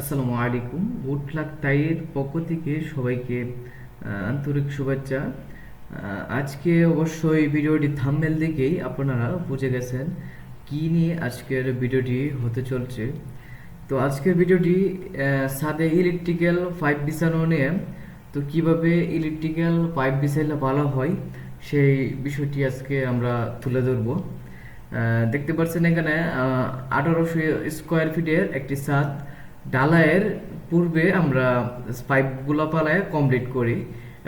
আসসালামু আলাইকুম। Good luck তাইয়ের পক্ষ থেকে সবাইকে আন্তরিক শুভেচ্ছা। আজকে অবশ্যই ভিডিওটি থাম্বনেল দেখেই আপনারা বুঝে গেছেন কি নিয়ে আজকের ভিডিওটি হতে চলছে। তো আজকের ভিডিওটি ছাদে ইলেকট্রিক্যাল পাইপ বিছানো নিয়ে। তো কীভাবে ইলেকট্রিক্যাল পাইপ বিছাইলে ভালো হয়, সেই বিষয়টি আজকে আমরা তুলে ধরবো। দেখতে পাচ্ছেন এখানে আঠারোশো স্কোয়ার ফিটের একটি ছাদ। ডালায়ের পূর্বে আমরা পাইপগুলো পালায় কমপ্লিট করি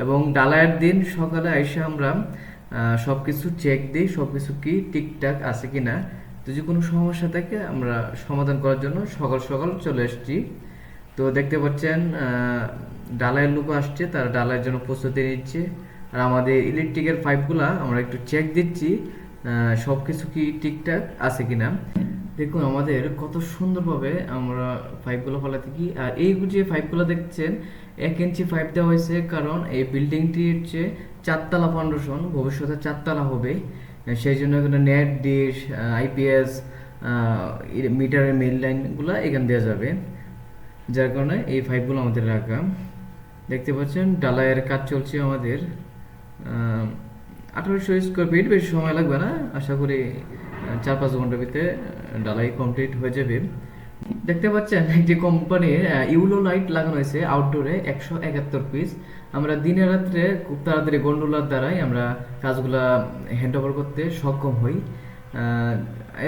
এবং ডালায়ের দিন সকালে এসে আমরা সব কিছু চেক দিই সব কিছু কি ঠিকঠাক আছে কি না যদি কোনো সমস্যা থাকে আমরা সমাধান করার জন্য সকাল সকাল চলে এসেছি। তো দেখতে পাচ্ছেন ডালায়ের লোক আসছে, তারা ডালায়ের জন্য প্রস্তুতি নিচ্ছে। আর আমাদের ইলেকট্রিকের পাইপগুলা আমরা একটু চেক দিচ্ছি সব কিছু কি ঠিকঠাক আছে কিনা। দেখুন, আমাদের কত সুন্দরভাবে আমরা পাইপগুলো ফলাতে কি, আর এই যে পাইপগুলো দেখছেন, এক ইঞ্চি পাইপ দেওয়া হয়েছে, কারণ এই বিল্ডিংটি হচ্ছে চারতলা ফাউন্ডেশন ভবিষ্যতে চারতলা হবে সেই জন্য এখানে নেট ডিশ আইপিএস মিটারের মেইন লাইনগুলো এখানে দেওয়া যাবে। যার কারণে এই পাইপগুলো আমাদের রাখা। দেখতে পাচ্ছেন ডালাইয়ের কাজ চলছে আমাদের। আঠারোশো স্কোয়ার ফিট বেশি সময় লাগবে না। আশা করি চার পাঁচ ঘণ্টার ভিতরে ডালাই কমপ্লিট হয়ে যাবে। দেখতে পাচ্ছেন, একটি কোম্পানির ইউলো লাইট লাগানো হয়েছে আউটডোরে একশো একাত্তর পিস আমরা দিনে রাত্রে খুব তাড়াতাড়ি গন্ডোলার দ্বারাই আমরা কাজগুলা হ্যান্ড ওভার করতে সক্ষম হই।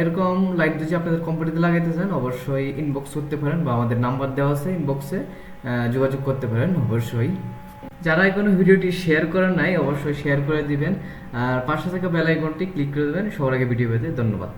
এরকম লাইট যদি আপনাদের কোম্পানিতে লাগাইতে চান, অবশ্যই ইনবক্স করতে পারেন বা আমাদের নাম্বার দেওয়া আছে ইনবক্সে যোগাযোগ করতে পারেন, অবশ্যই। যারা এখনও ভিডিওটি শেয়ার করেন নাই, অবশ্যই শেয়ার করে দিবেন। আর পাশে থাকা বেল আইকনটি ক্লিক করে দেবেন। সবার আগে ভিডিও পেতে ধন্যবাদ।